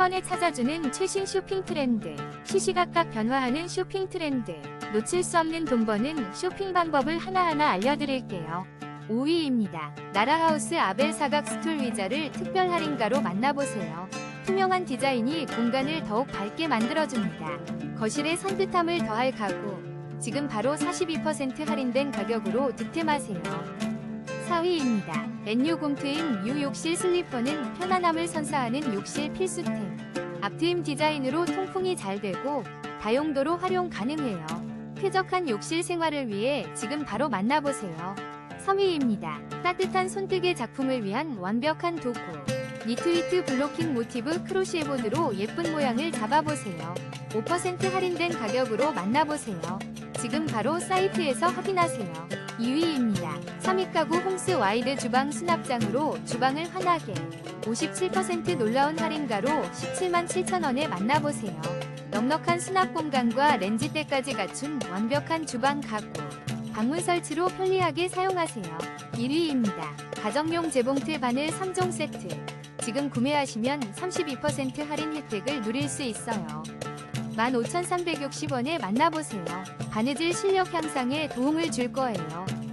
번에 찾아주는 최신 쇼핑 트렌드, 시시각각 변화하는 쇼핑 트렌드, 놓칠 수 없는 돈 버는 쇼핑 방법을 하나하나 알려드릴게요. 5위입니다. 나라하우스 아벨 사각 스툴 의자를 특별 할인가로 만나보세요. 투명한 디자인이 공간을 더욱 밝게 만들어줍니다. 거실에 산뜻함을 더할 가구. 지금 바로 42% 할인된 가격으로 득템하세요. 4위입니다. NU 공트임 U 욕실 슬리퍼는 편안함을 선사하는 욕실 필수템. 앞트임 디자인으로 통풍이 잘 되고 다용도로 활용 가능해요. 쾌적한 욕실 생활을 위해 지금 바로 만나보세요. 3위입니다. 따뜻한 손뜨개 작품을 위한 완벽한 도구. 니트위트 블로킹 모티브 크로시에 보드로 예쁜 모양을 잡아보세요. 5% 할인된 가격으로 만나보세요. 지금 바로 사이트에서 확인하세요. 2위입니다. 3위 가구 홍스 와이드 주방 수납장으로 주방을 환하게 57% 놀라운 할인가로 17만 7천원에 만나보세요. 넉넉한 수납 공간과 렌즈대까지 갖춘 완벽한 주방 가구. 방문 설치로 편리하게 사용하세요. 1위입니다. 가정용 재봉틀 바늘 3종 세트. 지금 구매하시면 32% 할인 혜택을 누릴 수 있어요. 15,360원에 만나보세요. 바느질 실력 향상에 도움을 줄 거예요.